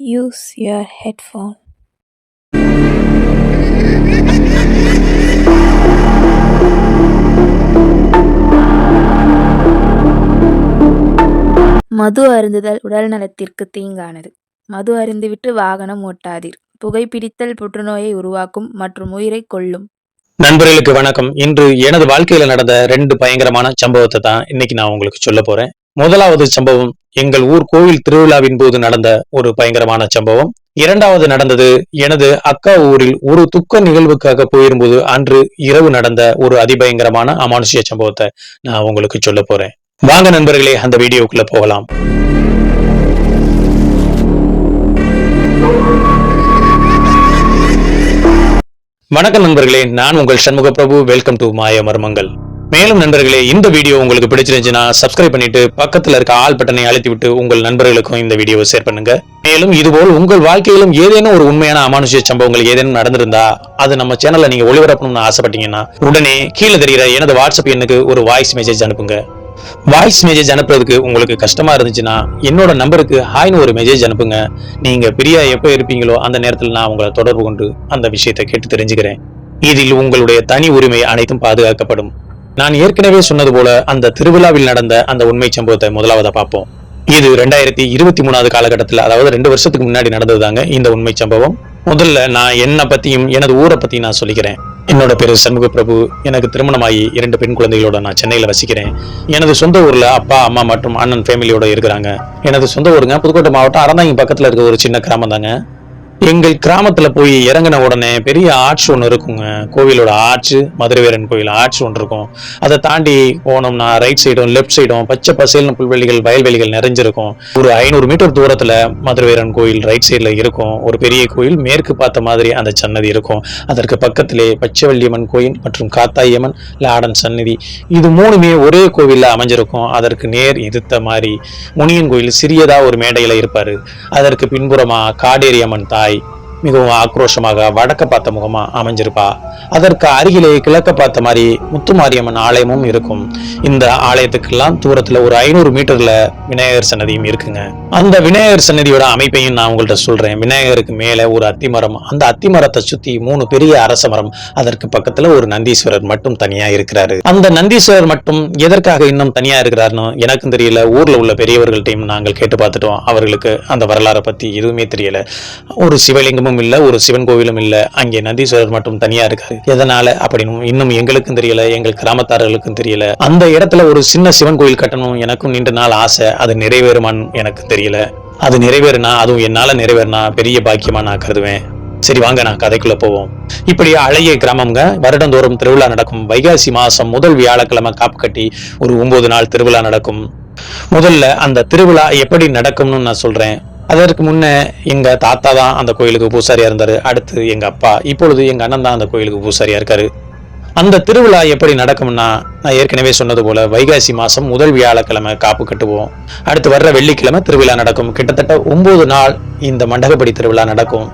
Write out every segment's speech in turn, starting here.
Use your headphone. மது அருந்துதல் உடல் நலத்திற்கு தீங்கானது. மது அருந்திவிட்டு வாகனம் ஓட்டாதீர். புகைப்பிடித்தல் புற்றுநோயை உருவாக்கும் மற்றும் உயிரை கொல்லும். நண்பர்களுக்கு வணக்கம். இன்று எனது வாழ்க்கையில நடந்த ரெண்டு பயங்கரமான சம்பவத்தை தான் இன்னைக்கு நான் உங்களுக்கு சொல்ல போறேன். முதலாவது சம்பவம் எங்கள் ஊர் கோவில் திருவிழாவின் போது நடந்த ஒரு பயங்கரமான சம்பவம். இரண்டாவது நடந்தது எனது அக்கா ஊரில் ஒரு துக்க நிகழ்வுக்காக போயிரும்போது அன்று இரவு நடந்த ஒரு அதிபயங்கரமான அமானுஷ்ய சம்பவத்தை நான் உங்களுக்கு சொல்ல போறேன். வாங்க நண்பர்களே அந்த வீடியோக்குள்ள போகலாம். வணக்கம் நண்பர்களே நான் உங்கள் சண்முக பிரபு வெல்கம் டு மாய மர்மங்கள் மேலும் நண்பர்களே இந்த வீடியோ உங்களுக்கு பிடிச்சிருந்துச்சுன்னா சப்ஸ்கிரைப் பண்ணிட்டு பக்கத்துல இருக்க ஆல் பட்டனை அழுத்தி விட்டு உங்கள் நண்பர்களுக்கும் இந்த வீடியோவை ஷேர் பண்ணுங்க. மேலும் இதுபோல் உங்கள் வாழ்க்கையிலும் ஏதேனும் ஒரு உண்மையான அமானுஷ்ய சம்பவங்கள் ஏதேனும் நடந்திருந்தா அது நம்ம சேனல்ல நீங்க ஒளிபரப்பணும்னு ஆசைப்பட்டீங்கன்னா உடனே கீழே தெரிகிற எனது வாட்ஸ்அப் எண்ணுக்கு ஒரு வாய்ஸ் மெசேஜ் அனுப்புங்க. வாய்ஸ் மெசேஜ் அனுப்புறதுக்கு உங்களுக்கு கஷ்டமா இருந்துச்சுன்னா என்னோட நம்பருக்கு ஹாய்னு ஒரு மெசேஜ் அனுப்புங்க. நீங்க பிரியா எப்போ இருப்பீங்களோ அந்த நேரத்தில் நான் உங்களை தொடர்பு கொண்டு அந்த விஷயத்தை கேட்டு தெரிஞ்சுக்கிறேன். இதில் உங்களுடைய தனி உரிமை அனைத்தும் பாதுகாக்கப்படும். நான் ஏற்கனவே சொன்னது போல அந்த திருவிழாவில் நடந்த அந்த உண்மை சம்பவத்தை முதலாவதா பார்ப்போம். இது ரெண்டாயிரத்தி இருபத்தி மூணாவது காலகட்டத்தில் அதாவது ரெண்டு வருஷத்துக்கு முன்னாடி நடந்ததுதாங்க இந்த உண்மை சம்பவம். முதல்ல நான் என்னை பத்தியும் எனது ஊரை பத்தியும் நான் சொல்லிக்கிறேன். என்னோட பேரு சண்முக பிரபு. எனக்கு திருமணமாகி இரண்டு பெண் குழந்தைகளோட நான் சென்னையில வசிக்கிறேன். எனது சொந்த ஊர்ல அப்பா அம்மா மற்றும் அண்ணன் ஃபேமிலியோட இருக்கிறாங்க. எனது சொந்த ஊருங்க. புதுக்கோட்டை மாவட்டம் அறந்தாங்க பக்கத்துல இருக்க ஒரு சின்ன கிராமம் தாங்க எங்கள் கிராமத்தில் போய் இறங்கின உடனே பெரிய ஆர்ச் ஒன்று இருக்குங்க. கோவிலோட ஆர்ச் மதுரவீரன் கோயில் ஆர்ச் ஒன்று இருக்கும். அதை தாண்டி போனோம்னா ரைட் சைடும் லெஃப்ட் சைடும் பச்சை பசேல்னு புல்வெளிகள் வயல்வெளிகள் நிறைஞ்சிருக்கும். ஒரு ஐநூறு மீட்டர் தூரத்தில் மதுரவீரன் கோயில் ரைட் சைடில் இருக்கும். ஒரு பெரிய கோயில் மேற்கு பார்த்த மாதிரி அந்த சன்னதி இருக்கும். அதற்கு பக்கத்திலே பச்சைவள்ளியம்மன் கோயில் மற்றும் காத்தாயம்மன் லாடன் சன்னதி. இது மூணுமே ஒரே கோவிலில் அமைஞ்சிருக்கும். அதற்கு நேர் எதிர்த்த மாதிரி முனியன் கோயில் சிறியதாக ஒரு மேடையில் இருப்பார். அதற்கு பின்புறமாக காடேரி அம்மன் தாய் மிகவும் ஆக்ரோஷமாக வடக்க பார்த்த முகமா அமைஞ்சிருப்பா. அதற்கு அருகிலே கிழக்க பார்த்த மாதிரி முத்துமாரியம்மன் ஆலயமும் இருக்கும். இந்த ஆலயத்துக்கெல்லாம் தூரத்துல ஒரு ஐநூறு மீட்டர்ல விநாயகர் சன்னதியும் இருக்குங்க. அந்த விநாயகர் சன்னதியோட அமைப்பையும் நான் உங்கள்கிட்ட சொல்றேன். விநாயகருக்கு மேல ஒரு அத்திமரம் அந்த அத்திமரத்தை சுத்தி மூணு பெரிய அரச மரம் அதற்கு பக்கத்துல ஒரு நந்தீஸ்வரர் மட்டும் தனியா இருக்கிறாரு. அந்த நந்தீஸ்வரர் மட்டும் எதற்காக இன்னும் தனியா இருக்கிறாருன்னு எனக்கும் தெரியல. ஊர்ல உள்ள பெரியவர்கள்ட்டையும் நாங்கள் கேட்டு பார்த்துட்டோம். அவர்களுக்கு அந்த வரலாறை பத்தி எதுவுமே தெரியல. ஒரு சிவலிங்கமும் இல்ல ஒரு சிவன் கோவிலும் இல்ல அங்கே நந்தீஸ்வரர் மட்டும் தனியா இருக்காரு. எதனால அப்படின்னு இன்னும் எங்களுக்கும் தெரியல எங்கள் கிராமத்தார்களுக்கும் தெரியல. அந்த இடத்துல ஒரு சின்ன சிவன் கோயில் கட்டணும் எனக்கும் நீண்ட நாள் ஆசை. அது நிறைவேறுமான்னு எனக்கு தெரியல. அது நிறைவேறுனா அதுவும் என்னால நிறைவேறினா பெரிய பாக்கியமா நான் கருதுவேன். சரி வாங்க நான் கதைக்குள்ள போவோம். இப்படி அழகிய கிராமம்ங்க. வருடந்தோறும் திருவிழா நடக்கும். வைகாசி மாசம் முதல் வியாழக்கிழமை காப்பு கட்டி ஒரு ஒன்பது நாள் திருவிழா நடக்கும். முதல்ல அந்த திருவிழா எப்படி நடக்கும்னு நான் சொல்றேன். அதற்கு முன்னே எங்க தாத்தா தான் அந்த கோயிலுக்கு பூசாரியா இருந்தாரு. அடுத்து எங்க அப்பா இப்பொழுது எங்க அண்ணன் தான் அந்த கோயிலுக்கு பூசாரியா இருக்காரு. அந்த திருவிழா எப்படி நடக்கும்னா நான் ஏற்கனவே சொன்னது போல வைகாசி மாசம் முதல் வியாழக்கிழமை காப்பு கட்டுவோம். அடுத்து வர்ற வெள்ளிக்கிழமை திருவிழா நடக்கும். கிட்டத்தட்ட ஒன்பது நாள் இந்த மண்டகப்படி திருவிழா நடக்கும்.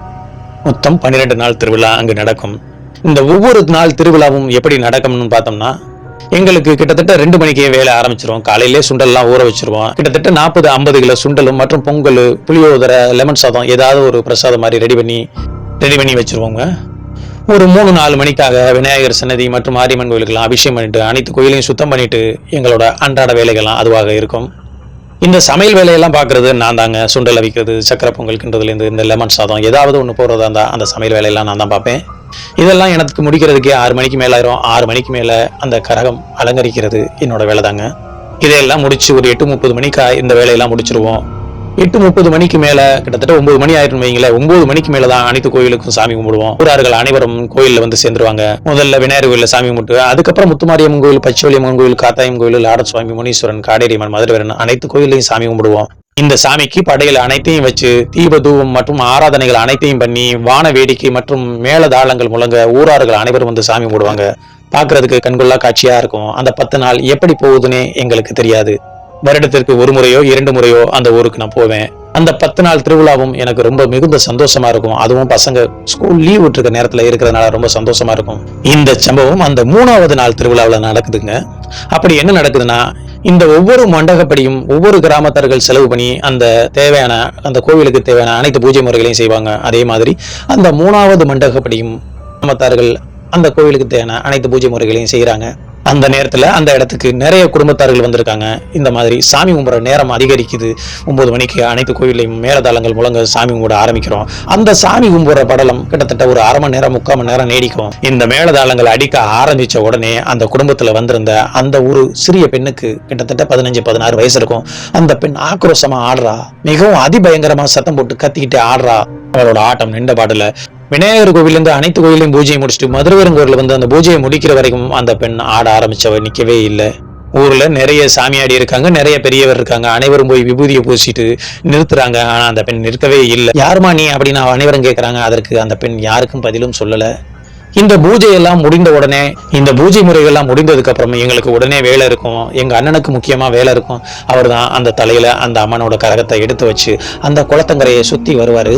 மொத்தம் பன்னிரெண்டு நாள் திருவிழா அங்கு நடக்கும். இந்த ஒவ்வொரு நாள் திருவிழாவும் எப்படி நடக்கும்னு பார்த்தோம்னா எங்களுக்கு கிட்டத்தட்ட ரெண்டு மணிக்கே வேலை ஆரம்பிச்சிருவோம் காலையிலே சுண்டல்லாம் ஊற வச்சிருவோம். கிட்டத்தட்ட நாற்பது ஐம்பது கிலோ சுண்டலும் மற்றும் பொங்கல் புளியோதரை லெமன் சாதம் ஏதாவது ஒரு பிரசாதம் மாதிரி ரெடி பண்ணி ரெடி பண்ணி வச்சிருவோங்க. ஒரு மூணு நாலு மணிக்காக விநாயகர் சன்னதி மற்றும் மாரியம்மன் கோயிலுக்கெல்லாம் அபிஷேகம் பண்ணிட்டு அனைத்து கோயிலையும் சுத்தம் பண்ணிட்டு எங்களோட அன்றாட வேலைகள்லாம் அதுவாக இருக்கும். இந்த சமையல் வேலையெல்லாம் பார்க்குறது நான் தாங்க. சுண்டல் அவிக்கிறது சக்கரை பொங்கல் கிண்டுறதுலேருந்து இந்த லெமன் சாதம் ஏதாவது ஒன்று போகிறதா இருந்தால் அந்த சமையல் வேலையெல்லாம் நான் தான் பார்ப்பேன். இதெல்லாம் எனக்கு முடிக்கிறதுக்கே ஆறு மணிக்கு மேல ஆயிரும். ஆறு மணிக்கு மேலே அந்த கரகம் அலங்கரிக்கிறது என்னோட வேலை தாங்க இதையெல்லாம் முடிச்சு ஒரு எட்டு முப்பது மணிக்கா இந்த வேலையெல்லாம் முடிச்சிருவோம். எட்டு முப்பது மணிக்கு மேல கிட்டத்தட்ட ஒன்பது மணி ஆயிரம் வைங்களேன் ஒன்பது மணிக்கு மேல தான் அனைத்து கோயிலுக்கும் சாமி கும்பிடுவோம். ஊரார்கள் அனைவரும் கோயில்ல வந்து சேர்ந்துருவாங்க. முதல்ல விநாயகர் கோயில சாமி கும்பிட்டு அதுக்கப்புறம் முத்துமாரியம்மன் கோயில் பச்சவளியம்மன் கோயில் காத்தாயம் கோயில் லாட சுவாமி முனீஸ்வரன் காடேரியம்மன் மதுரவரன் அனைத்து கோயிலையும் சாமி கும்பிடுவோம். இந்த சாமிக்கு படையில் அனைத்தையும் வச்சு தீபதூபம் மற்றும் ஆராதனைகள் அனைத்தையும் பண்ணி வான வேடிக்கை மற்றும் மேலதாளங்கள் முழங்க ஊரார்கள் அனைவரும் வந்து சாமி கும்பிடுவாங்க. பாக்குறதுக்கு கண்கொள்ளா காட்சியா இருக்கும். அந்த பத்து நாள் எப்படி போகுதுன்னே எங்களுக்கு தெரியாது. வருடத்திற்கு ஒரு முறையோ இரண்டு முறையோ அந்த ஊருக்கு நான் போவேன். அந்த பத்து நாள் திருவிழாவும் எனக்கு ரொம்ப மிகுந்த சந்தோஷமா இருக்கும். அதுவும் பசங்க ஸ்கூல் லீவ் விட்டுருக்க நேரத்துல இருக்கிறதுனால ரொம்ப சந்தோஷமா இருக்கும். இந்த சம்பவம் அந்த மூணாவது நாள் திருவிழாவில் நடக்குதுங்க. அப்படி என்ன நடக்குதுன்னா இந்த ஒவ்வொரு மண்டகப்படியும் ஒவ்வொரு கிராமத்தார்கள் செலவு பண்ணி அந்த தேவையான அந்த கோவிலுக்கு தேவையான அனைத்து பூஜை முறைகளையும் செய்வாங்க. அதே மாதிரி அந்த மூணாவது மண்டகப்படியும் கிராமத்தார்கள் அந்த கோவிலுக்கு தேவையான அனைத்து பூஜை முறைகளையும் செய்கிறாங்க அந்த நேரத்தில் அந்த இடத்துக்கு நிறைய குடும்பத்தார்கள் வந்திருக்காங்க. இந்த மாதிரி சாமி கும்பிட்ற நேரம் அதிகரிக்குது. ஒம்பது மணிக்கு அனைத்து கோயிலையும் மேலதாளங்கள் முழங்க சாமி கும்பிட ஆரம்பிக்கிறோம். அந்த சாமி கும்பிட்ற படலம் கிட்டத்தட்ட ஒரு அரை மணி நேரம் முக்கால் மணி நேரம் நீடிக்கும். இந்த மேலதாளங்கள் அடிக்க ஆரம்பிச்ச உடனே அந்த குடும்பத்தில் வந்திருந்த அந்த ஒரு சிறிய பெண்ணுக்கு கிட்டத்தட்ட பதினஞ்சு பதினாறு வயசு இருக்கும். அந்த பெண் ஆக்ரோஷமாக ஆடுறா. மிகவும் அதிபயங்கரமாக சத்தம் போட்டு கத்திக்கிட்டே ஆடுறா. அவளோட ஆட்டம் நின்ற பாடல விநாயகர் கோவிலேருந்து அனைத்து கோயிலையும் பூஜையை முடிச்சுட்டு மதுரவீரன் கோயிலில் வந்து அந்த பூஜையை முடிக்கிற வரைக்கும் அந்த பெண் ஆட ஆரம்பித்தவ நிற்கவே இல்லை. ஊரில் நிறைய சாமியாடி இருக்காங்க நிறைய பெரியவர் இருக்காங்க. அனைவரும் போய் விபூதியை பூசிட்டு நிறுத்துறாங்க. ஆனால் அந்த பெண் நிற்கவே இல்லை. யாருமா நீ? அப்படின்னு அனைவரும் கேட்குறாங்க அதற்கு அந்த பெண் யாருக்கும் பதிலும் சொல்லலை. இந்த பூஜை எல்லாம் முடிந்த உடனே இந்த பூஜை முறைகள்லாம் முடிந்ததுக்கு அப்புறம் எங்களுக்கு உடனே வேலை இருக்கும். எங்க அண்ணனுக்கு முக்கியமா வேலை இருக்கும். அவர் தான் அந்த தலையில அந்த அம்மனோட கரகத்தை எடுத்து வச்சு அந்த குளத்தங்கரையை சுத்தி வருவாரு.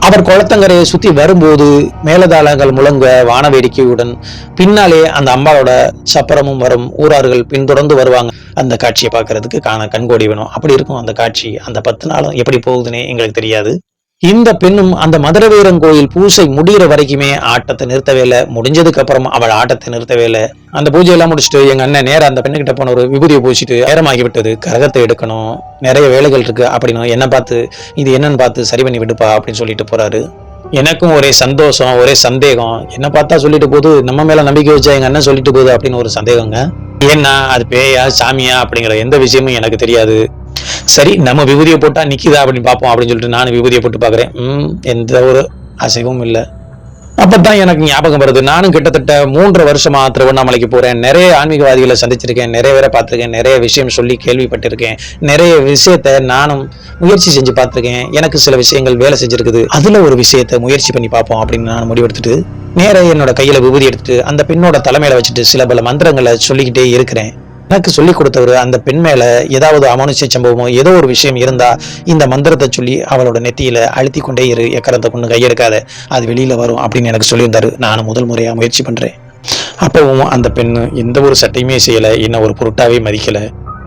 அவர் குளத்தங்கரையை சுற்றி வரும்போது மேலதாளங்கள் முழங்க வானவேடிக்கையுடன் பின்னாலே அந்த அம்பாளோட சப்பரமும் வரும். ஊரார்கள் பின்தொடர்ந்து வருவாங்க. அந்த காட்சியை பார்க்கறதுக்கு காண கண்கோடி வேணும். அப்படி இருக்கும் அந்த காட்சி. அந்த பத்து நாளும் எப்படி போகுதுன்னே எங்களுக்கு தெரியாது. இந்த பெண்ணும் அந்த மதுரவீரன் கோயில் பூசை முடிகிற வரைக்குமே ஆட்டத்தை நிறுத்தவே இல்லை. முடிஞ்சதுக்கு அப்புறம் அவள் ஆட்டத்தை நிறுத்தவே இல்லை. அந்த பூஜையெல்லாம் முடிச்சுட்டு எங்க அண்ணன் நேரம் அந்த பெண்ணுகிட்ட போன ஒரு விபூதியை பூசிட்டு நேரமாகி விட்டது. கரகத்தை எடுக்கணும். நிறைய வேலைகள் இருக்கு அப்படின்னு. என்ன பார்த்து இது என்னன்னு பார்த்து சரி பண்ணி விடுப்பா அப்படின்னு சொல்லிட்டு போறாரு. எனக்கும் ஒரே சந்தோஷம் ஒரே சந்தேகம். என்ன பார்த்தா சொல்லிட்டு போகுது நம்ம மேல நம்பிக்கை வச்சா எங்க அண்ணன் சொல்லிட்டு போகுது அப்படின்னு ஒரு சந்தேகங்க. ஏன்னா அது பேயா சாமியா அப்படிங்கிற எந்த விஷயமும் எனக்கு தெரியாது. சரி நம்ம விபூதியை போட்டா நிற்கிதா அப்படின்னு பார்ப்போம் அப்படின்னு சொல்லிட்டு நானும் விபூதியை போட்டு பார்க்குறேன். ம் எந்த ஒரு அசைவும் இல்லை. அப்பதான் எனக்கு ஞாபகம் வருது. நானும் கிட்டத்தட்ட மூன்று வருஷமா திருவண்ணாமலைக்கு போறேன். நிறைய ஆன்மீகவாதிகளை சந்திச்சிருக்கேன் நிறைய பேரை பார்த்திருக்கேன் நிறைய விஷயம் சொல்லி கேள்விப்பட்டிருக்கேன். நிறைய விஷயத்த நானும் முயற்சி செஞ்சு பார்த்திருக்கேன். எனக்கு சில விஷயங்கள் வேலை செஞ்சிருக்குது. அதுல ஒரு விஷயத்த முயற்சி பண்ணி பார்ப்போம் அப்படின்னு நான் முடிவெடுத்துட்டு நேர என்னோட கையில விபூதி எடுத்துட்டு அந்த பெண்ணோட தலைமையில வச்சுட்டு சில பல மந்திரங்களை சொல்லிக்கிட்டே இருக்கிறேன். எனக்கு சொல்லி கொடுத்தவர் அந்த பெண் மேல ஏதாவது அமனுஷ சம்பவமோ ஏதோ ஒரு விஷயம் இருந்தா இந்த மந்திரத்தை சொல்லி அவளோட நெத்தியில அழுத்தி கொண்டே இரு எக்கரத்தை கொண்டு கையெடுக்காத அது வெளியில வரும் அப்படின்னு எனக்கு சொல்லியிருந்தாரு. நானும் முதல் முறையா முயற்சி பண்றேன். அப்பவும் அந்த பெண் எந்த ஒரு சட்டையுமே செய்யல என்ன ஒரு பொருட்டாவே மதிக்கல.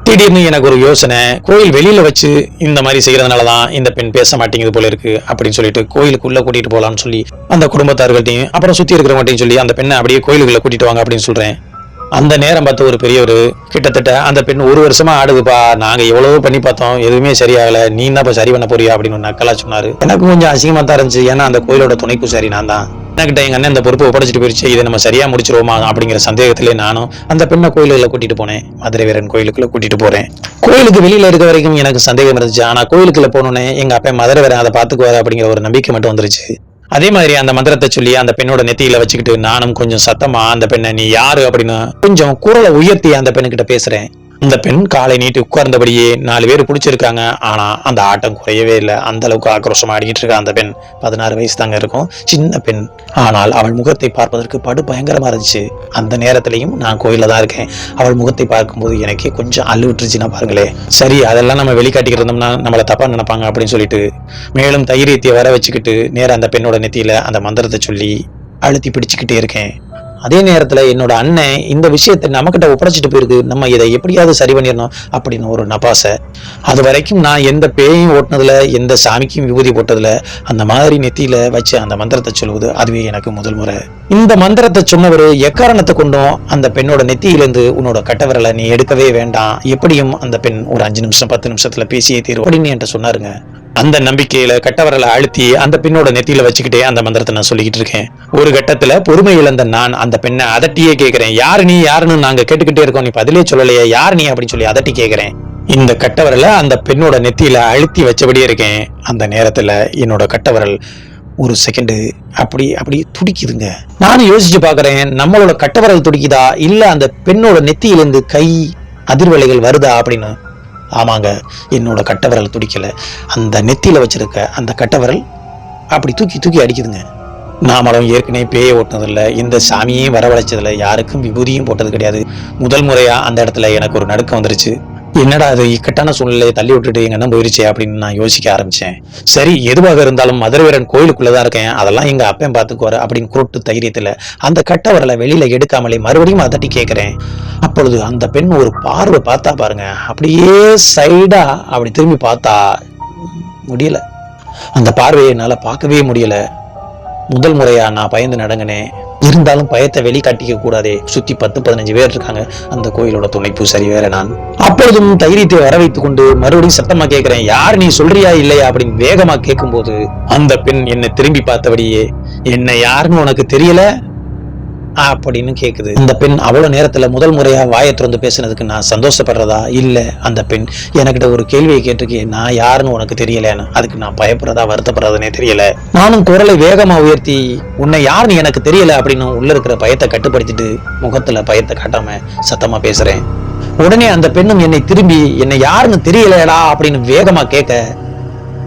திடீர்னு எனக்கு ஒரு யோசனை கோயில் வெளியில வச்சு இந்த மாதிரி செய்யறதுனால தான் இந்த பெண் பேச மாட்டேங்குது போல இருக்கு அப்படின்னு சொல்லிட்டு கோயிலுக்குள்ள கூட்டிட்டு போலாம்னு சொல்லி அந்த குடும்பத்தார்கள்ட்டையும் அப்புறம் சுத்தி இருக்கிறவங்கட்டையும் சொல்லி அந்த பெண்ணை அப்படியே கோயிலுக்குள்ள கூட்டிட்டு வாங்க அப்படின்னு சொல்றேன். அந்த நேரம் பார்த்து ஒரு பெரியவர் கிட்டத்தட்ட அந்த பெண் ஒரு வருஷமா ஆடுதுப்பா. நாங்கள் எவ்வளவோ பண்ணி பார்த்தோம். எதுவுமே சரியாகல. நீ தான் இப்போ சரி பண்ண போறியா அப்படின்னு நக்கலா சொன்னார். எனக்கு கொஞ்சம் அசிங்கமாக தான் இருந்துச்சு. ஏன்னா அந்த கோயிலோட துணைக்கு சரி நான் தான். என்கிட்ட எங்க அண்ணன் இந்த பொறுப்பு ஒப்படைச்சிட்டு போயிருச்சு. இதை நம்ம சரியா முடிச்சிருவோமா அப்படிங்கிற சந்தேகத்திலே நானும் அந்த பெண்ணை கோயிலுக்குள்ள கூட்டிட்டு போனேன். மதுரை வீரன் கோயிலுக்குள்ள கூட்டிட்டு போறேன். கோயிலுக்கு வெளியில இருக்க வரைக்கும் எனக்கு சந்தேகம் இருந்துச்சு. ஆனா கோயிலுக்குள்ள போனோன்னே எங்க அப்பா மதுரை வீரன் அதை பாத்துக்குவாரு அப்படிங்கிற ஒரு நம்பிக்கை மட்டும் வந்துருச்சு. அதே மாதிரி அந்த மந்திரத்தை சொல்லி அந்த பெண்ணோட நெத்தியில வச்சுக்கிட்டு நானும் கொஞ்சம் சத்தமா அந்த பெண்ணை நீ யாரு? அப்படின்னு கொஞ்சம் குரலை உயர்த்தி அந்த பெண்ணுகிட்ட பேசுறேன். அந்த பெண் காலை நீட்டி உட்கார்ந்தபடியே நாலு பேர் பிடிச்சிருக்காங்க. ஆனால் அந்த ஆட்டம் குறையவே இல்லை. அந்த அளவுக்கு ஆக்ரோஷமாக ஆடிக்கிட்டு இருக்கா அந்த பெண். பதினாறு வயசு தாங்க இருக்கும். சின்ன பெண். ஆனால் அவள் முகத்தை பார்ப்பதற்கு படு பயங்கரமாக இருந்துச்சு. அந்த நேரத்திலையும் நான் கோயிலில் தான் இருக்கேன். அவள் முகத்தை பார்க்கும்போது எனக்கே கொஞ்சம் அழுவிட்டுருச்சுன்னா விட்டுருச்சுன்னா பாருங்களே சரி அதெல்லாம் நம்ம வெளிக்காட்டிக்கிட்டு இருந்தோம்னா நம்மளை தப்பாக நினைப்பாங்க அப்படின்னு சொல்லிட்டு மேலும் தைரியத்தை வர வச்சுக்கிட்டு நேராக அந்த பெண்ணோட நெத்தியில் அந்த மந்திரத்தை சொல்லி அழுத்தி பிடிச்சிக்கிட்டே இருக்கேன். அதே நேரத்தில் என்னோட அண்ணன் இந்த விஷயத்தை நம்மக்கிட்ட ஒப்படைச்சிட்டு போயிருக்கு. நம்ம இதை எப்படியாவது சரி பண்ணிடணும் அப்படின்னு ஒரு நபாசை. அது வரைக்கும் நான் எந்த பேயும் ஓட்டினதில் எந்த சாமிக்கும் விபூதி போட்டதில் அந்த மாதிரி நெத்தியில் வச்சு அந்த மந்திரத்தை சொல்லுவது அதுவே எனக்கு முதல் முறை. இந்த மந்திரத்தை சொன்னவர் எக்காரணத்தை கொண்டும் அந்த பெண்ணோட நெத்தியிலேருந்து உன்னோட கட்டவரலை நீ எடுக்கவே வேண்டாம். எப்படியும் அந்த பெண் ஒரு அஞ்சு நிமிஷம் பத்து நிமிஷத்தில் பேசியே தீரும் அப்படின்னு என்கிட்ட சொன்னாருங்க. அந்த நம்பிக்கையில கட்டவரலை அழுத்தி அந்த பெண்ணோட நெத்தியில வச்சுக்கிட்டே அந்த மந்திரத்தை நான் சொல்லிக்கிட்டு இருக்கேன். ஒரு கட்டத்துல பொறுமை இழந்த நான் அந்த பெண்ணை அதட்டியே கேட்கிறேன் யாரு நீ யாருன்னு நாங்க கேட்டுக்கிட்டே இருக்கோம். நீ பதிலே சொல்லலையே. யார் நீ அப்படின்னு சொல்லி அதட்டி கேட்கிறேன் இந்த கட்டவரலை அந்த பெண்ணோட நெத்தியில அழுத்தி வச்சபடியே இருக்கேன். அந்த நேரத்துல என்னோட கட்டவரல் ஒரு செகண்டு அப்படி அப்படி துடிக்குதுங்க. நானும் யோசிச்சு பாக்குறேன் நம்மளோட கட்டவரல் துடிக்குதா? இல்ல அந்த பெண்ணோட நெத்தியிலிருந்து கை அதிர்வலைகள் வருதா அப்படின்னு. ஆமாங்க என்னோட கட்டவிரல் துடிக்கல. அந்த நெத்தியில வச்சிருக்க அந்த கட்டவிரல் அப்படி தூக்கி தூக்கி அடிக்குதுங்க. நாமளும் ஏற்கனவே பேய ஓட்டினதில்ல இந்த சாமியையும் வரவழைச்சதில்ல யாருக்கும் விபூதியும் போட்டது கிடையாது. முதல் முறையா அந்த இடத்துல எனக்கு ஒரு நடுக்கம் வந்துருச்சு. என்னடா அது இக்கட்டான சூழ்நிலையை தள்ளி விட்டுட்டு எங்க அண்ணன் போயிருச்சே அப்படின்னு நான் யோசிக்க ஆரம்பிச்சேன். சரி எதுவாக இருந்தாலும் மதுரவீரன் கோயிலுக்குள்ளதான் இருக்கேன். அதெல்லாம் எங்க அப்பன் பார்த்துக்குவாரு அப்படின்னு குருட்டு தைரியத்துல அந்த கட்டவரலை வெளியில எடுக்காமலே மறுபடியும் அதட்டி கேட்கிறேன் அப்பொழுது அந்த பெண் ஒரு பார்வை பார்த்தா பாருங்க. அப்படியே சைடா அப்படி திரும்பி பார்த்தா முடியல. அந்த பார்வையை என்னால் பார்க்கவே முடியல. முதல் முறையா நான் பயந்து நடங்கினேன் இருந்தாலும் பயத்தை வெளிக்காட்டிக்க கூடாதே. சுத்தி பத்து பதினஞ்சு பேர் இருக்காங்க. அந்த கோயிலோட துணை பூசாரி வேற நான். அப்பொழுதும் தைரியத்தை வர வைத்துக் கொண்டு மறுபடியும் சத்தமா கேட்கிறேன். யார் நீ சொல்றியா இல்லையா அப்படின்னு வேகமா கேட்கும்போது அந்த பெண் என்னை திரும்பி பார்த்தபடியே என்ன யாருன்னு உனக்கு தெரியல? அப்படின்னு கேக்குது. அந்த பெண் அவ்வளவு நேரத்துல முதல் முறையா வாயை திறந்து பேசுனதுக்கு நான் சந்தோஷப்படுறதா? இல்ல அந்த பெண் என்கிட்ட ஒரு கேள்வியை கேட்டிருக்கேன் நான் யாருன்னு உனக்கு தெரியலன்னு அதுக்கு நான் பயப்படுறதா வருத்தப்படுறதுனே தெரியல. நானும் குரலை வேகமா உயர்த்தி உன்னை யாருன்னு எனக்கு தெரியல அப்படின்னு உள்ள இருக்கிற பயத்தை கட்டுப்படுத்திட்டு முகத்துல பயத்தை காட்டாம சத்தமா பேசுறேன். உடனே அந்த பெண்ணும் என்னை திரும்பி என்னை யாருன்னு தெரியலடா அப்படின்னு வேகமா கேட்க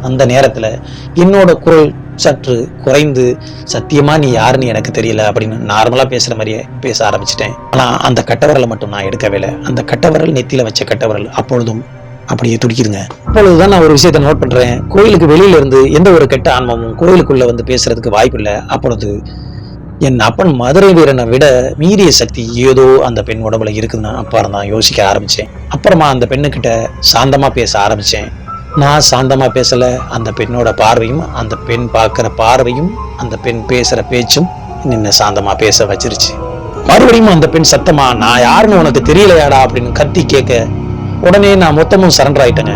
அந்த நேரத்துல என்னோட குரல் சற்று குறைந்து சத்தியமா நீ யாருன்னு எனக்கு தெரியல அப்படின்னு நார்மலா பேசுற மாதிரியே பேச ஆரம்பிச்சிட்டேன். ஆனா அந்த கட்டவரலை மட்டும் நான் எடுக்கவே இல்லை. அந்த கட்டவரல் நெத்தியில வச்ச கட்டவரல் அப்பொழுதும் அப்படியே துடிக்குதுங்க. அப்பொழுதுதான் நான் ஒரு விஷயத்தை நோட் பண்றேன். கோயிலுக்கு வெளியில இருந்து எந்த ஒரு கெட்ட ஆன்மமும் கோயிலுக்குள்ள வந்து பேசுறதுக்கு வாய்ப்பு இல்லை. அப்பொழுது என் அப்பன் மதுரை வீரனை விட மீறிய சக்தி ஏதோ அந்த பெண் உடம்புல இருக்குதுன்னு அப்புறம் தான் யோசிக்க ஆரம்பிச்சேன். அப்புறமா அந்த பெண்ணுக்கிட்ட சாந்தமா பேச ஆரம்பிச்சேன். நான் சாந்தமாக பேசலை. அந்த பெண்ணோட பார்வையும் அந்த பெண் பார்க்குற பார்வையும் அந்த பெண் பேசுகிற பேச்சும் நின்ன சாந்தமாக பேச வச்சிருச்சு. மறுபடியும் அந்த பெண் சத்தமா நான் யாருன்னு உனக்கு தெரியலையாடா? அப்படின்னு கத்தி கேட்க உடனே நான் மொத்தமும் சரண்டர் ஆயிட்டேங்க.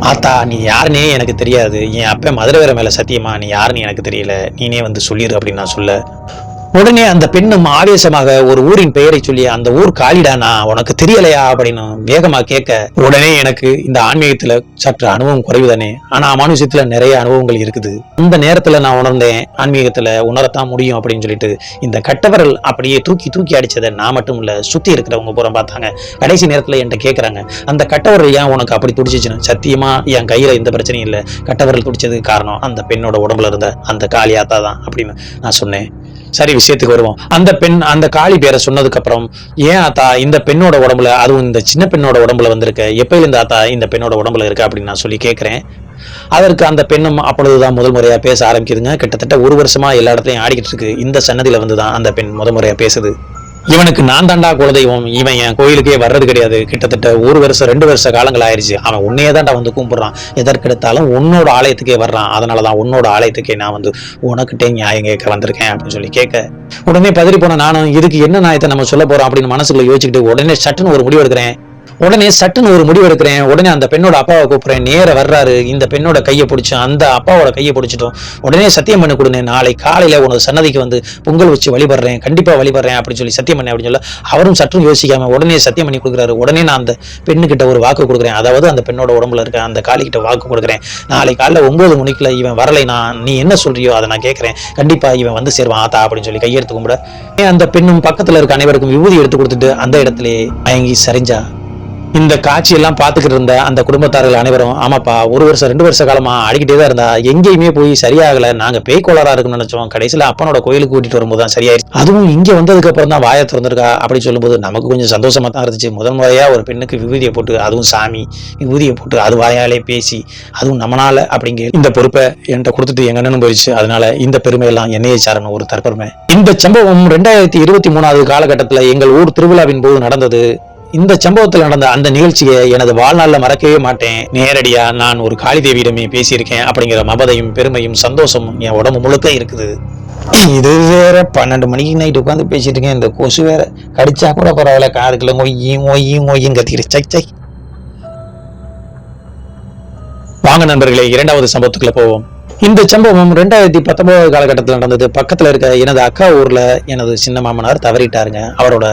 ஆத்தா நீ யாருனே எனக்கு தெரியாது. என் அப்பா மதுரை வேற மேலே சத்தியமா நீ யாருன்னு எனக்கு தெரியல. நீனே வந்து சொல்லிடு அப்படின்னு நான் சொல்ல உடனே அந்த பெண்ணும் ஆவேசமாக ஒரு ஊரின் பெயரை சொல்லி அந்த ஊர் காலிடானா உனக்கு தெரியலையா? அப்படின்னு வேகமா கேட்க உடனே எனக்கு இந்த ஆன்மீகத்துல சற்று அனுபவம் குறைவுதானே. ஆனா மனுஷத்துல நிறைய அனுபவங்கள் இருக்குது. அந்த நேரத்துல நான் உணர்ந்தேன் ஆன்மீகத்துல உணரத்தான் முடியும் அப்படின்னு சொல்லிட்டு இந்த கட்டவரல் அப்படியே தூக்கி தூக்கி அடிச்சதை நான் மட்டும் இல்ல சுத்தி இருக்கிறவங்க பூரா பார்த்தாங்க. கடைசி நேரத்துல என்கிட்ட கேக்குறாங்க அந்த கட்டவரல் ஏன் உனக்கு அப்படி துடிச்சிச்சுன்னு? சத்தியமா என் கையில எந்த பிரச்சனையும் இல்லை. கட்டவரல் துடிச்சதுக்கு காரணம் அந்த பெண்ணோட உடம்புல இருந்த அந்த காளியாத்தா தான் அப்படின்னு நான் சொன்னேன். சரி விஷயத்துக்கு வருவோம். அந்த பெண் அந்த காளி பேரை சொன்னதுக்கு அப்புறம் ஏன் ஆத்தா இந்த பெண்ணோட உடம்புல அதுவும் இந்த சின்ன பெண்ணோட உடம்புல வந்திருக்க. எப்பயிலிருந்து ஆத்தா இந்த பெண்ணோட உடம்புல இருக்கு? அப்படின்னு நான் சொல்லி கேட்கிறேன். அதற்கு அந்த பெண்ணும் அப்பொழுதுதான் முதல் முறையா பேச ஆரம்பிக்குதுங்க. கிட்டத்தட்ட ஒரு வருஷமா எல்லா இடத்துலையும் ஆடிக்கிட்டு இருக்கு. இந்த சன்னதியில வந்து தான் அந்த பெண் முதல் முறையா பேசுது. இவனுக்கு நான் தாண்டா குலதெய்வம். இவன் என் கோயிலுக்கே வர்றது கிடையாது. கிட்டத்தட்ட ஒரு வருஷம் ரெண்டு வருஷ காலங்கள் ஆயிடுச்சு அவன் உன்னையே தான்டா வந்து கும்பிட்றான். எதற்கெடுத்தாலும் உன்னோட ஆலயத்துக்கே வர்றான். அதனால தான் உன்னோட ஆலயத்துக்கே நான் வந்து உனக்கிட்டே நியாயம் கேட்க வந்திருக்கேன் அப்படின்னு சொல்லி கேட்க. உடனே பதறி போன நானும் இதுக்கு என்ன நியாயத்தை நம்ம சொல்ல போறோம் அப்படின்னு மனசுக்குள்ள யோசிச்சுக்கிட்டு உடனே சட்டுன்னு ஒரு முடிவு எடுக்கிறேன் உடனே சட்டுன்னு ஒரு முடிவு எடுக்கிறேன். உடனே அந்த பெண்ணோட அப்பாவை கூப்பிடுறேன். நேர வர்றாரு. இந்த பெண்ணோட கையை பிடிச்சி அந்த அப்பாவோட கையை பிடிச்சிட்டோம். உடனே சத்தியம் பண்ணி கொடுங்க நாளை காலையில உனது சன்னதிக்கு வந்து பொங்கல் வச்சு வழிபடுறேன். கண்டிப்பா வழிபடுறேன் அப்படின்னு சொல்லி சத்தியம் பண்ணி அப்படின்னு சொல்ல அவரும் சற்றும் யோசிக்காம உடனே சத்தியம் பண்ணி கொடுக்குறாரு. உடனே நான் அந்த பெண்ணுகிட்ட ஒரு வாக்கு கொடுக்குறேன். அதாவது அந்த பெண்ணோட உடம்புல இருக்க அந்த காளிக்கிட்ட வாக்கு கொடுக்குறேன். நாளை காலைல ஒன்பது மணிக்குள்ள இவன் வரலை. நான் நீ என்ன சொல்றியோ அதை நான் கேட்கறேன். கண்டிப்பா இவன் வந்து சேருவான் ஆத்தா அப்படின்னு சொல்லி கையெடுத்து கும்பிட அந்த பெண்ணும் பக்கத்துல இருக்க அனைவருக்கும் விபூதி எடுத்து கொடுத்துட்டு அந்த இடத்துல மயங்கி சரிஞ்சா இந்த காட்சியெல்லாம் பார்த்துக்கிட்டு இருந்த அந்த குடும்பத்தார்கள் அனைவரும் ஆமாப்பா ஒரு வருஷம் ரெண்டு வருஷ காலமா அடிக்கிட்டே தான் இருந்தா எங்கேயுமே போய் சரியாகல நாங்க பேய் கோளாரா இருக்குன்னு நினைச்சோம். கடைசியில அப்பனோட கோயிலுக்கு கூட்டிட்டு வரும்போது தான் சரியாயிருச்சு அதுவும் இங்க வந்ததுக்கு அப்புறம் தான் வாயை திறந்திருக்கா? அப்படி சொல்லும்போது நமக்கு கொஞ்சம் சந்தோஷமா தான் இருந்துச்சு. முதல் முறையா ஒரு பெண்ணுக்கு விபூதியை போட்டு அதுவும் சாமி விபூதியை போட்டு அது வாயாலே பேசி அதுவும் நம்மளால அப்படிங்கிற இந்த பொறுப்பை என்கிட்ட கொடுத்துட்டு எங்க அண்ணனும் போயிடுச்சு. அதனால இந்த பெருமையெல்லாம் என்னையை சாரணும் ஒரு தற்பெருமை இந்த சம்பவம் ரெண்டாயிரத்தி இருபத்தி மூணாவது காலகட்டத்துல எங்கள் ஊர் திருவிழாவின் போது நடந்தது. இந்த சம்பவத்தில் நடந்த அந்த நிகழ்ச்சியை எனது வாழ்நாளில் மறக்கவே மாட்டேன். நேரடியா நான் ஒரு காளி தேவியிடமே பேசியிருக்கேன் அப்படிங்கிற மமதையும் பெருமையும் சந்தோஷமும் என் உடம்பு முழுக்க இருக்குது. இது வேற பன்னெண்டு மணிக்கு நைட்டு உட்காந்து பேசிட்டு இருக்கேன் இந்த கொசு வேற கடிச்சா கூட பரவாயில்ல. காதுக்குள்ள மொய்யும் மொய்யும் மொய்யும் கத்திக்கிட்டு சை சை. வாங்க நண்பர்களே இரண்டாவது சம்பவத்துக்குள்ள போவோம். இந்த சம்பவம் ரெண்டாயிரத்தி பத்தொன்பதாவது காலகட்டத்தில் நடந்தது. பக்கத்தில் இருக்க எனது அக்கா ஊரில் எனது சின்ன மாமனார் தவறிட்டாருங்க. அவரோட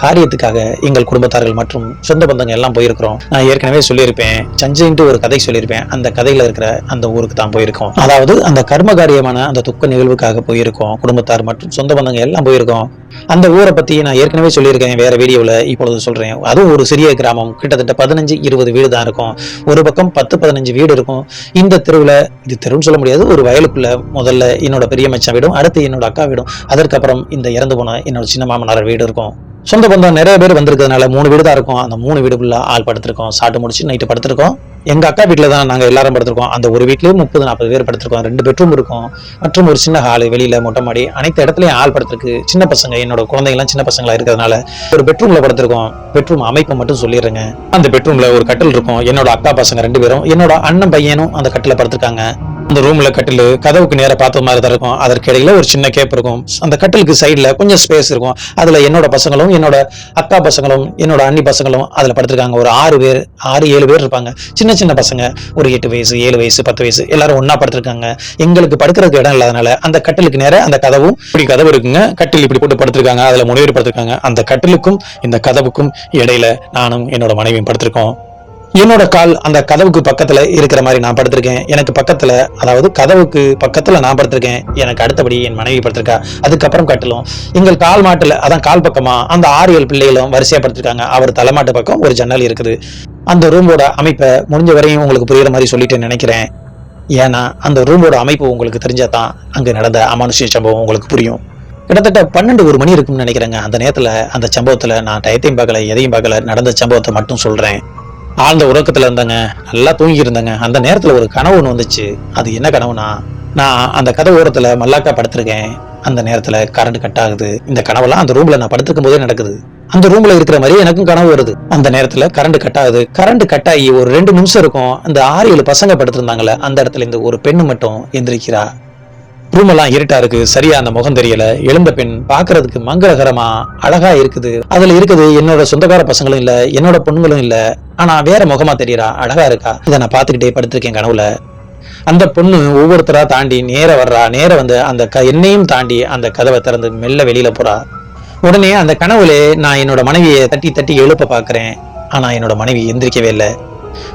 காரியத்துக்காக எங்கள் குடும்பத்தார்கள் மற்றும் சொந்த பந்தங்க எல்லாம் போயிருக்கிறோம். நான் ஏற்கனவே சொல்லியிருப்பேன். சஞ்சைன்ட்டு ஒரு கதை சொல்லியிருப்பேன். அந்த கதையில் இருக்கிற அந்த ஊருக்கு தான் போயிருக்கோம். அதாவது அந்த கர்ம காரியமான அந்த துக்க நிகழ்வுக்காக போயிருக்கோம். குடும்பத்தார் மற்றும் சொந்த பந்தங்க எல்லாம் போயிருக்கோம். அந்த ஊரை பத்தி நான் ஏற்கனவே சொல்லியிருக்கேன். வேற வீடியோவில் இப்பொழுது சொல்றேன். அதுவும் ஒரு சிறிய கிராமம். கிட்டத்தட்ட பதினஞ்சு இருபது வீடு தான் இருக்கும். ஒரு பக்கம் பத்து பதினஞ்சு வீடு இருக்கும். இந்த தெருவில் இது தெருன்னு சொல்ல முடியாது. ஒரு வயலுக்குள்ள முதல்ல என்னோட பெரிய மச்சான் வீடும் அடுத்து என்னோட அக்கா வீடும். அதற்கப்புறம் இந்த இறந்து போன என்னோட சின்ன மாமனார் வீடு இருக்கும். சொந்த பந்தம் நிறைய பேர் வந்திருக்கிறதுனால மூணு வீடு தான் இருக்கும். அந்த மூணு வீடுக்குள்ள ஆள் படுத்திருக்கோம். சாப்பிட்டு முடிச்சு நைட்டு படுத்திருக்கோம். எங்க அக்கா வீட்டில் தான் நாங்கள் எல்லாரும் படுத்திருக்கோம். அந்த ஒரு வீட்லயே முப்பது நாற்பது பேர் படுத்திருக்கோம். ரெண்டு பெட்ரூம் இருக்கும். மற்றும் ஒரு சின்ன ஹாலு வெளியில மொட்டை மாடி அனைத்து இடத்துலையும் ஆள் படுத்திருக்கு. சின்ன பசங்க என்னோட குழந்தைங்களாம் சின்ன பசங்களா இருக்கிறதுனால ஒரு பெட்ரூம்ல படுத்திருக்கோம். பெட்ரூம் அமைப்பை மட்டும் சொல்லிடுறேங்க. அந்த பெட்ரூம்ல ஒரு கட்டில் இருக்கும். என்னோட அக்கா பசங்க ரெண்டு பேரும் என்னோட அண்ணன் பையனும் அந்த கட்டில படுத்திருக்காங்க. அந்த ரூம்ல கட்டில் கதவுக்கு நேரா பார்த்த மாதிரி தான் இருக்கும். அதற்கு இடையில ஒரு சின்ன கேப் இருக்கும். அந்த கட்டிலுக்கு சைடுல கொஞ்சம் ஸ்பேஸ் இருக்கும். அதுல என்னோட பசங்களும் என்னோட அக்கா பசங்களும் என்னோட அண்ணி பசங்களும் அதில் படுத்திருக்காங்க. ஒரு ஆறு பேர் ஆறு ஏழு பேர் இருப்பாங்க. சின்ன சின்ன பசங்க. ஒரு எட்டு வயசு ஏழு வயசு பத்து வயசு எல்லாரும் ஒன்றா படுத்திருக்காங்க. எங்களுக்கு படுக்கிறதுக்கு இடம் இல்லாதனால அந்த கட்டிலுக்கு நேராக அந்த கதவும் இப்படி கதவு இருக்குங்க. கட்டில் இப்படி போட்டு படுத்திருக்காங்க. அதில் மூணு படுத்திருக்காங்க. அந்த கட்டிலுக்கும் இந்த கதவுக்கும் இடையில நானும் என்னோட மனைவியும் படுத்திருக்கோம். என்னோட கால் அந்த கதவுக்கு பக்கத்துல இருக்கிற மாதிரி நான் படுத்திருக்கேன். எனக்கு பக்கத்துல அதாவது கதவுக்கு பக்கத்துல நான் படுத்திருக்கேன். எனக்கு அடுத்தபடி என் மனைவி படுத்திருக்கா. அதுக்கப்புறம் கட்டலும். எங்கள் கால் மாட்டுல அதான் கால் பக்கமா அந்த ஆறு ஏழு பிள்ளைகளும் வரிசையா படுத்திருக்காங்க. அவர் தலைமாட்டு பக்கம் ஒரு ஜன்னல் இருக்குது. அந்த ரூமோட அமைப்பை முடிஞ்ச வரையும் உங்களுக்கு புரியுற மாதிரி சொல்லிட்டு நினைக்கிறேன். ஏன்னா அந்த ரூமோட அமைப்பு உங்களுக்கு தெரிஞ்சாதான் அங்க நடந்த அமானுஷ்ய சம்பவம் உங்களுக்கு புரியும். கிட்டத்தட்ட பன்னெண்டு ஒரு மணி இருக்கும்னு நினைக்கிறேங்க. அந்த நேரத்துல அந்த சம்பவத்துல நான் டயத்தையும் பார்க்கல எதையும் பார்க்கல. நடந்த சம்பவத்தை மட்டும் சொல்றேன். ஆழ்ந்த உறக்கத்துல இருந்தேங்க. நல்லா தூங்கி இருந்தேங்க. அந்த நேரத்துல ஒரு கனவு ஒன்று வந்துச்சு. அது என்ன கனவுனா நான் அந்த கதை ஓரத்துல மல்லாக்கா படுத்திருக்கேன். அந்த நேரத்துல கரண்ட் கட் ஆகுது. இந்த கனவெல்லாம் அந்த ரூம்ல நான் படுத்திருக்கும் போதே நடக்குது. அந்த ரூம்ல இருக்கிற மாதிரி எனக்கும் கனவு வருது. அந்த நேரத்துல கரண்ட் கட் ஆகுது. கரண்ட் கட் ஆகி ஒரு ரெண்டு நிமிஷம் இருக்கும். அந்த ஆறு ஏழு பசங்க படுத்திருந்தாங்கல்ல அந்த இடத்துல இந்த ஒரு பெண்ணு மட்டும் எந்திரிக்கிறா. ரூம் எல்லாம் இருட்டா இருக்கு சரியா அந்த முகம் தெரியல. எழுந்த பெண் பாக்குறதுக்கு மங்களகரமா அழகா இருக்குது. அதுல இருக்குது என்னோட சொந்தக்கார பசங்களும் இல்ல என்னோட பொண்ணுங்களும் இல்ல. ஆனா வேற முகமா தெரியறா அழகா இருக்கா? இதை நான் பாத்துக்கிட்டே படுத்திருக்கேன் கனவுல. அந்த பொண்ணு ஒவ்வொருத்தரா தாண்டி நேர வர்றா நேர வந்து அந்த க என்னையும் தாண்டி அந்த கதவை திறந்து மெல்ல வெளியில போறா. உடனே அந்த கனவுல நான் என்னோட மனைவியை தட்டி தட்டி எழுப்ப பாக்குறேன் ஆனா என்னோட மனைவி எந்திரிக்கவே இல்லை.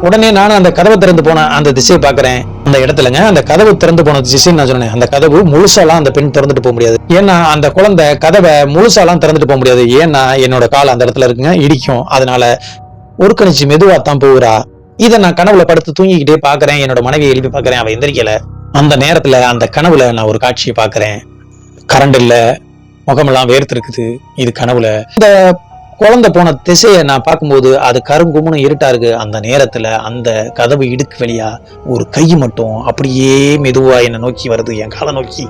உடனே நானும் அந்த கதவை திறந்து போன அந்த திசையை பாக்குறேன் அந்த இடத்துலங்க அந்த கதவு திறந்து போன திசைன்னு நான் சொன்னேன் அந்த கதவு முழுசாலாம் அந்த பெண் திறந்துட்டு போக முடியாது. ஏன்னா அந்த குழந்தை கதவை முழுசாலாம் திறந்துட்டு போக முடியாது. ஏன்னா என்னோட கால் அந்த இடத்துல இருக்குங்க இடிக்கும். அதனால ஒரு கணிச்சு மெதுவா தான் போகிறா. இதை நான் கனவுல படுத்து தூங்கிக்கிட்டே பாக்குறேன் என்னோட மனைவியை எழுப்பி பாக்குறேன் அவன் எந்திரிக்கல. அந்த நேரத்துல அந்த கனவுல நான் ஒரு காட்சியை பாக்குறேன் கரண்ட் இல்ல முகமெல்லாம் வேர்த்து இருக்குது. இது கனவுல. இந்த குழந்தை போன திசையை நான் பார்க்கும்போது அது கருங்கும்னு இருட்டா இருக்கு. அந்த நேரத்துல அந்த கதவு இடுக்கு வழியா ஒரு கை மட்டும் அப்படியே மெதுவா என்னை நோக்கி வருது என் காலை நோக்கி.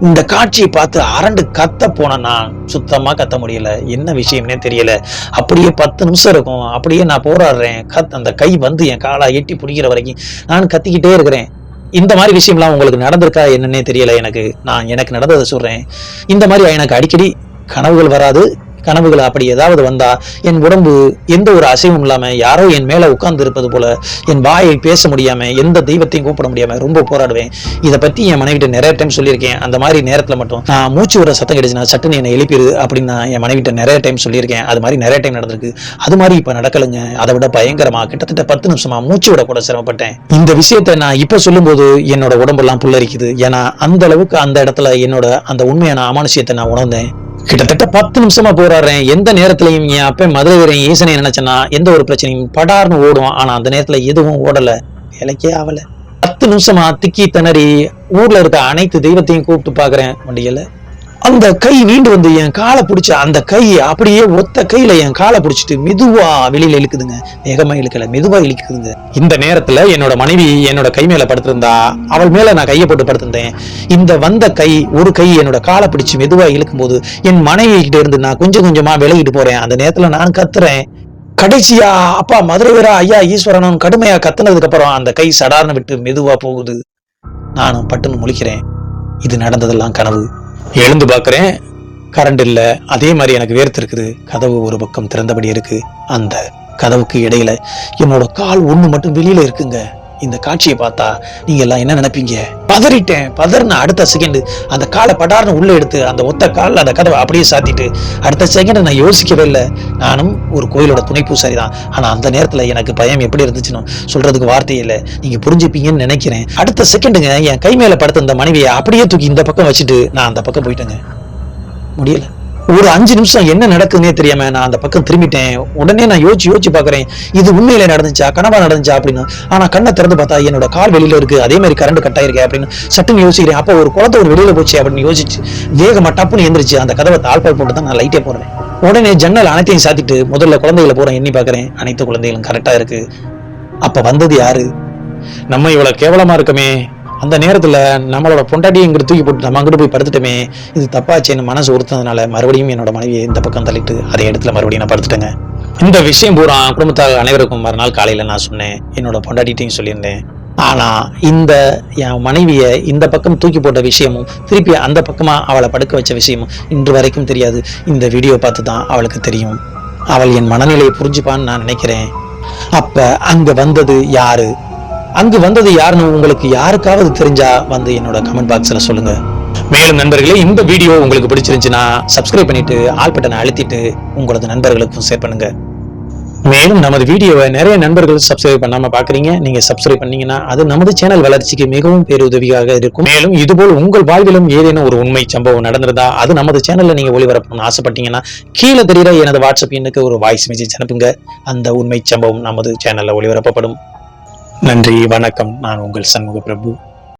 இந்த காட்சியை பார்த்து அரண்டு கத்த போன நான் சுத்தமா கத்த முடியல. என்ன விஷயம்னே தெரியல. அப்படியே பத்து நிமிஷம் இருக்கும். அப்படியே நான் போராடுறேன். கத் அந்த கை வந்து என் காலை எட்டி பிடிக்கிற வரைக்கும் நான் கத்திக்கிட்டே இருக்கிறேன். இந்த மாதிரி விஷயம்லாம் உங்களுக்கு நடந்திருக்கா என்னன்னே தெரியல எனக்கு. நான் எனக்கு நடந்ததை சொல்றேன். இந்த மாதிரி எனக்கு அடிக்கடி கனவுகள் வராது. கனவுகள் அப்படி ஏதாவது வந்தா என் உடம்பு எந்த ஒரு அசைவும் இல்லாம யாரோ என் மேல உட்கார்ந்து இருப்பது போல என் வாயை பேச முடியாம எந்த தெய்வத்தையும் கூப்பிட முடியாம ரொம்ப போராடுவேன். இதை பத்தி என் மனைவிட்ட நிறைய டைம் சொல்லியிருக்கேன். அந்த மாதிரி நேரத்துல மட்டும் நான் மூச்சு விட சத்தம் கிடைச்சுனா சட்டுன்னு என்னை எழுப்பிடு அப்படின்னு நான் என் மனைவிட்ட நிறைய டைம் சொல்லியிருக்கேன். அது மாதிரி நிறைய டைம் நடந்திருக்கு. அது மாதிரி இப்ப நடக்கலைங்க. அதை விட பயங்கரமா கிட்டத்தட்ட பத்து நிமிஷமா மூச்சு விட கூட சிரமப்பட்டேன். இந்த விஷயத்த நான் இப்ப சொல்லும்போது என்னோட உடம்பெல்லாம் புல்லரிக்குது. ஏன்னா அந்த அளவுக்கு அந்த இடத்துல என்னோட அந்த உண்மையான அமானுஷியத்தை நான் உணர்ந்தேன். கிட்டத்தட்ட பத்து நிமிஷமா போராடுறேன். எந்த நேரத்திலையும் என் அப்பன் மதுரை வீரன் ஈசனை நினைச்சேன்னா எந்த ஒரு பிரச்சனையும் படார்னு ஓடுவான். ஆனா அந்த நேரத்துல எதுவும் ஓடல. வேலைக்கே ஆகல பத்து நிமிஷமா திக்கி திணறி ஊர்ல இருக்க அனைத்து தெய்வத்தையும் கூப்பிட்டு பாக்குறேன். முடியல அந்த கை வீண்டு வந்து என் காலை பிடிச்ச அந்த கையை அப்படியே ஒத்த கையில என் காலை பிடிச்சிட்டு மெதுவா வெளியில இழுக்குதுங்க. வேகமா இழுக்கல மெதுவா இழுக்குதுங்க. இந்த நேரத்துல என்னோட மனைவி என்னோட கை மேல படுத்திருந்தா அவள் மேல நான் கையை போட்டு படுத்திருந்தேன். இந்த வந்த கை ஒரு கை என்னோட காலை பிடிச்சு மெதுவா இழுக்கும் போது என் மனைவி கிட்ட இருந்து நான் கொஞ்சம் கொஞ்சமா விலகிட்டு போறேன். அந்த நேரத்துல நான் கத்துறேன். கடைசியா அப்பா மதுரை வீரா ஐயா ஈஸ்வரனும் கடுமையா கத்துனதுக்கு அப்புறம் அந்த கை சடார்னு விட்டு மெதுவா போகுது. நானும் பட்டுன்னு முழிக்கிறேன். இது நடந்ததெல்லாம் கனவு. எழுந்து பார்க்குறேன். கரண்ட் இல்லை. அதே மாதிரி எனக்கு வேர்த்து இருக்குது. கதவு ஒரு பக்கம் திறந்தபடி இருக்குது அந்த கதவுக்கு இடையில என்னோட கால் ஒன்று மட்டும் வெளியில் இருக்குங்க. இந்த காட்சியை பார்த்தா நீங்கள் எல்லாம் என்ன நினைப்பீங்க? பதறிட்டேன். பதறின அடுத்த செகண்ட் அந்த காலை படார்னு உள்ள எடுத்து அந்த ஒத்த காலில் அந்த கதவை அப்படியே சாத்திட்டு அடுத்த செகண்ட் நான் யோசிக்கவே இல்லை. நானும் ஒரு கோயிலோட துணை பூசாரி தான் ஆனால் அந்த நேரத்தில் எனக்கு பயம் எப்படி இருந்துச்சுன்னு சொல்றதுக்கு வார்த்தையே இல்லை. நீங்கள் புரிஞ்சுப்பீங்கன்னு நினைக்கிறேன். அடுத்த செகண்டுங்க என் கை மேலே படுத்த இந்த மனைவியை அப்படியே தூக்கி இந்த பக்கம் வச்சுட்டு நான் அந்த பக்கம் போயிட்டேங்க. முடியல. ஒரு அஞ்சு நிமிஷம் என்ன நடக்குதுன்னே தெரியாம நான் அந்த பக்கம் திரும்பிட்டேன். உடனே நான் யோசிச்சு யோசிச்சு பாக்குறேன் இது உண்மையில நடந்துச்சா கனவா நடந்துச்சா அப்படின்னு. ஆனா கண்ணை திறந்து பார்த்தா என்னோட கால் வெளியில இருக்கு அதே மாதிரி கரண்ட் கட் ஆயிருக்கு அப்படின்னு. சட்டுன்னு யோசிக்கிறேன் அப்போ ஒரு குளத்தை ஒரு வெளியில போச்சு அப்படின்னு யோசிச்சு வேகமா டப்புன்னு எந்திரிச்சு அந்த கதவை தாழ்பால் போட்டு தான் நான் லைட்டே போடுறேன். உடனே ஜன்னல் அனைத்தையும் சாத்திட்டு முதல்ல குழந்தைகளை பூரா எண்ணி பார்க்குறேன். அனைத்து குழந்தைகளும் கரெக்டா இருக்கு. அப்ப வந்தது யாரு? நம்ம இவ்வளவு கேவலமா இருக்கமே. அந்த நேரத்தில் நம்மளோட பொண்டாட்டியை இங்கிட்டு தூக்கி போட்டு நம்ம அங்கிட்டு போய் படுத்துட்டோமே இது தப்பாச்சேன்னு மனசு உறுத்ததுனால மறுபடியும் என்னோட மனைவியை இந்த பக்கம் தள்ளிட்டு அதே இடத்துல மறுபடியும் நான் படுத்துட்டேங்க. இந்த விஷயம் பூரா குடும்பத்தார் அனைவருக்கும் மறுநாள் காலையில் நான் சொன்னேன் என்னோட பொண்டாட்டிட்டையும் சொல்லியிருந்தேன். ஆனால் இந்த என் மனைவியை இந்த பக்கம் தூக்கி போட்ட விஷயமும் திருப்பி அந்த பக்கமாக அவளை படுக்க வச்ச விஷயமும் இன்று வரைக்கும் தெரியாது. இந்த வீடியோ பார்த்து தான் அவளுக்கு தெரியும். அவள் என் மனநிலையை புரிஞ்சுப்பான்னு நான் நினைக்கிறேன். அப்ப அங்க வந்தது யாரு? அங்கு வந்தது யாருன்னு உங்களுக்கு யாருக்காவது தெரிஞ்சா வந்து என்னோட கமெண்ட் பாக்ஸ்ல சொல்லுங்க. மேலும் நண்பர்களே இந்த வீடியோ உங்களுக்கு பிடிச்சிருந்துச்சுன்னா சப்ஸ்கிரைப் பண்ணிட்டு ஆல் பட்டனை அழுத்திட்டு உங்களது நண்பர்களுக்கும் ஷேர் பண்ணுங்க. மேலும் நமது வீடியோவை நிறைய நண்பர்கள் சப்ஸ்கிரைப் பண்ணாம பாக்குறீங்க. நீங்க சப்ஸ்கிரைப் பண்ணீங்கன்னா அது நமது சேனல் வளர்ச்சிக்கு மிகவும் பேருதவியாக இருக்கும். மேலும் இதுபோல் உங்கள் வாழ்விலும் ஏதேனும் ஒரு உண்மை சம்பவம் நடந்திருந்தா அது நமது சேனல்ல நீங்க ஒளிபரப்பணும்னு ஆசைப்பட்டீங்கன்னா கீழே தெரியுற எனது வாட்ஸ்அப் எண்ணுக்கு ஒரு வாய்ஸ் மெசேஜ் அனுப்புங்க. அந்த உண்மை சம்பவம் நமது சேனல்ல ஒளிபரப்பப்படும். நன்றி வணக்கம். நான் உங்கள் சண்முக பிரபு